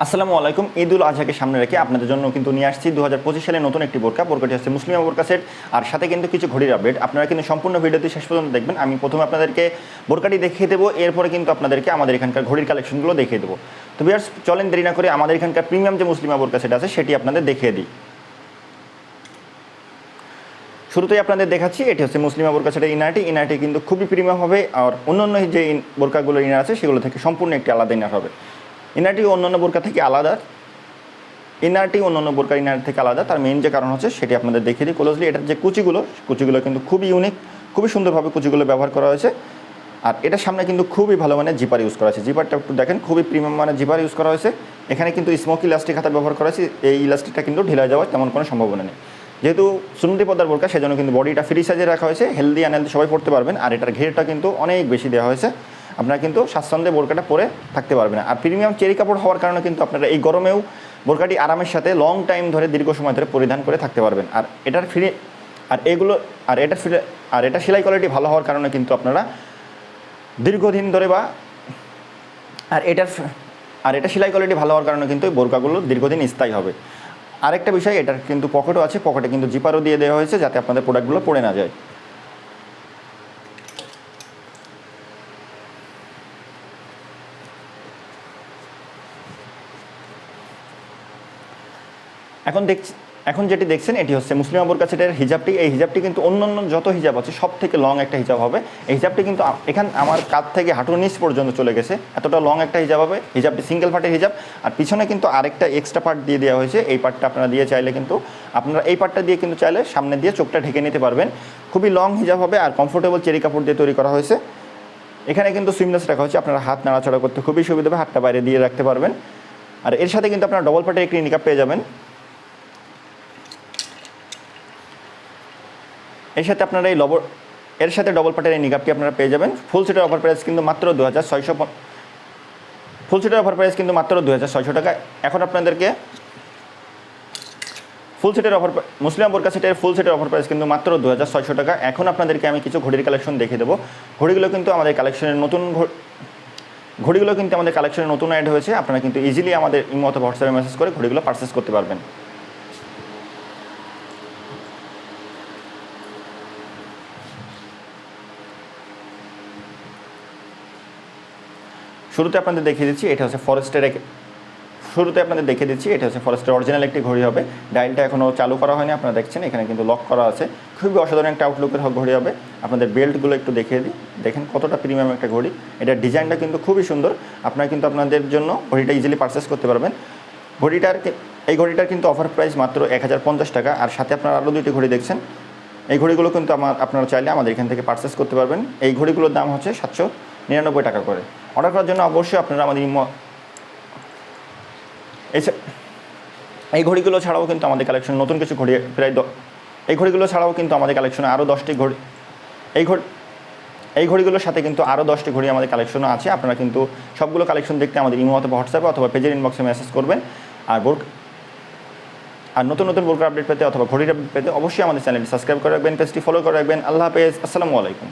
আসসালামু আলাইকুম, ঈদুল আজহাকে সামনে রেখে আপনাদের জন্য কিন্তু নিয়ে আসছি দু হাজার পঁচিশ সালে নতুন একটি বোরকা। বোরকাটি হচ্ছে মুসলিমা বোরকা সেট আর সাথে কিন্তু কিছু ঘড়ির আপডেট। আপনারা কিন্তু সম্পূর্ণ ভিডিওটি শেষ পর্যন্ত দেখবেন। আমি প্রথমে আপনাদেরকে বোরকাটি দেখিয়ে দেবো। এরপরে কিন্তু আপনাদেরকে আমাদের এখানকার ঘড়ির কালেকশনগুলো দেখিয়ে দেবো। তো বিয়ার্স চলেন দেরি না করে আমাদের এখানকার প্রিমিয়াম যে মুসলিমা বোরকা সেট আছে, সেটি আপনাদের দেখিয়ে দিই। শুরুতেই আপনাদের দেখাচ্ছি, এটি হচ্ছে মুসলিমা বোরকা সেটের ইনারটি। ইনারটি কিন্তু খুবই প্রিমিয়াম হবে। আর অন্য অন্য যে ইন- বোরকাগুলো ইনার আছে, সেগুলো থেকে সম্পূর্ণ একটি আলাদা ইনার হবে। ইনারটি অন্যান্য বোরকা থেকে আলাদা। ইনারটি অন্যান্য বোরকা ইনার থেকে আলাদা। তার মেইন যে কারণ হচ্ছে সেটি আপনাদের দেখিয়ে দিই ক্লোজলি এটার যে কুচিগুলো কুচিগুলো কিন্তু খুবই ইউনিক খুবই সুন্দরভাবে কুচিগুলো ব্যবহার করা হয়েছে। আর এটার সামনে কিন্তু খুবই ভালো মানে জিপার ইউজ করা হয়েছে। জিপারটা একটু দেখেন, খুবই প্রিমিয়াম মানে জিপার ইউজ করা হয়েছে। এখানে কিন্তু স্মোক ইলাস্টিক হাতা ব্যবহার করা হয়েছে। এই ইলাস্টিকটা কিন্তু ঢিলা যাওয়ার তেমন কোনো সম্ভাবনা নেই। যেহেতু সুন্নতি পদ্মার বোরকা, সেজন্য কিন্তু বডিটা ফ্রি সাইজে রাখা হয়েছে। হেলদি আনহেলদি সবাই পড়তে পারবেন। আর এটার ঘেরটা কিন্তু অনেক বেশি দেওয়া হয়েছে। আপনারা কিন্তু স্বাচ্ছন্দ্যে বোরকাটা পরে থাকতে পারবেন। আর প্রিমিয়াম চেরি কাপড় হওয়ার কারণে কিন্তু আপনারা এই গরমেও বোরকাটি আরামের সাথে লং টাইম ধরে, দীর্ঘ সময় ধরে পরিধান করে থাকতে পারবেন। আর এটার ফ্রি আর এগুলো আর এটা ফিরে আর এটা সেলাই কোয়ালিটি ভালো হওয়ার কারণে কিন্তু আপনারা দীর্ঘদিন ধরে বা আর এটার আর এটা সেলাই কোয়ালিটি ভালো হওয়ার কারণে কিন্তু এই বোরকাগুলো দীর্ঘদিন স্থায়ী হবে। আরেকটা বিষয়, এটার কিন্তু পকেটও আছে, পকেটে কিন্তু জিপারও দিয়ে দেওয়া হয়েছে যাতে আপনাদের প্রোডাক্টগুলো পড়ে না যায়। এখন দেখছি এখন যেটি দেখছেন, এটি হচ্ছে মুসলিম আবুর হিজাবটি। এই হিজাবটি কিন্তু অন্যান্য যত হিজাব আছে সব থেকে লং একটা হিজাব হবে। এই হিজাবটি কিন্তু এখান আমার কাত থেকে হাঁটুর নিচ পর্যন্ত চলে গেছে। এতটা লং একটা হিজাব হবে। হিজাবটি সিঙ্গেল পার্টের হিজাব। আর পিছনে কিন্তু আরেকটা এক্সট্রা পার্ট দিয়ে দেওয়া হয়েছে। এই পার্টটা আপনারা দিয়ে চাইলে কিন্তু, আপনারা এই পার্টটা দিয়ে কিন্তু চাইলে সামনে দিয়ে চোখটা ঢেকে নিতে পারবেন। খুবই লং হিজাব হবে আর কমফোর্টেবল চেরি কাপড় দিয়ে তৈরি করা হয়েছে। এখানে কিন্তু সুইমলেস রাখা হয়েছে। আপনারা হাত নাড়াচাড়া করতে খুবই সুবিধা হবে। হাতটা বাইরে দিয়ে রাখতে পারবেন। আর এর সাথে কিন্তু আপনারা ডবল পার্টের একটি নিকাপ পেয়ে যাবেন। এর সাথে আপনারা এই লবর এর সাথে ডবল পাটের এই নিকাপটি আপনারা পেয়ে যাবেন। ফুল সেটের অফার প্রাইস কিন্তু মাত্র দু হাজার ছয়শো ফুল সেটের অফার প্রাইস কিন্তু মাত্র দু হাজার ছয়শো টাকা। এখন আপনাদেরকে ফুল সেটের অফার মুসলিম বোরকা সেটের ফুল সেটের অফার প্রাইস কিন্তু মাত্র দু হাজার ছয়শো টাকা। এখন আপনাদেরকে আমি কিছু ঘড়ির কালেকশন দেখে দেবো। ঘড়িগুলো কিন্তু আমাদের কালেকশনের নতুন ঘড়িগুলো কিন্তু আমাদের কালেকশনে নতুন অ্যাড হয়েছে। আপনারা কিন্তু ইজিলি আমাদের ইমো অথবা হোয়াটসঅ্যাপে মেসেজ করে ঘড়িগুলো পারচেস করতে পারবেন। শুরুতে আপনাদের দেখিয়ে দিচ্ছি, এটা হচ্ছে ফরেস্টের এক শুরুতে আপনাদের দেখিয়ে দিচ্ছি, এটা হচ্ছে ফরেস্টের অরিজিনাল একটি ঘড়ি হবে। ডাইলটা এখনও চালু করা হয়নি, আপনারা দেখছেন, এখানে কিন্তু লক করা আছে। খুবই অসাধারণ একটা আউটলুকের ঘড়ি হবে। আপনাদের বেল্টগুলো একটু দেখিয়ে দিই। দেখেন কতটা প্রিমিয়াম একটা ঘড়ি। এটার ডিজাইনটা কিন্তু খুবই সুন্দর। আপনারা কিন্তু আপনাদের জন্য ঘড়িটা ইজিলি পারচেস করতে পারবেন। ঘড়িটার এই ঘড়িটার কিন্তু অফার প্রাইস মাত্র এক হাজার পঞ্চাশ টাকা। আর সাথে আপনারা আরও দুইটি ঘড়ি দেখছেন। এই ঘড়িগুলো কিন্তু আমার আপনারা চাইলে আমাদের এখান থেকে পারচেস করতে পারবেন। এই ঘড়িগুলোর দাম হচ্ছে সাতশো নিরানব্বই টাকা করে। অর্ডার করার জন্য অবশ্যই আপনারা আমাদের এই ঘড়িগুলো ছাড়াও কিন্তু আমাদের কালেকশন নতুন কিছু ঘড়ি, প্রায় এই ঘড়িগুলো ছাড়াও কিন্তু আমাদের কালেকশনে আরও দশটি ঘড়ি এই ঘড়ি এই ঘড়িগুলোর সাথে কিন্তু আরও দশটি ঘড়ি আমাদের কালেকশনও আছে। আপনারা কিন্তু সবগুলো কালেকশন দেখতে আমাদের ইমো অথবা হোয়াটসঅ্যাপে অথবা পেজের ইনবক্সে মেসেজ করবেন। আর বোর্ড আর নতুন নতুন বোরকার আপডেট পেতে অথবা ঘড়ির আপডেট পেতে অবশ্যই আমাদের চ্যানেলটি সাবস্ক্রাইব করে রাখবেন পেজটি ফলো করে রাখবেন। আল্লাহ হাফেজ। আসসালামু আলাইকুম।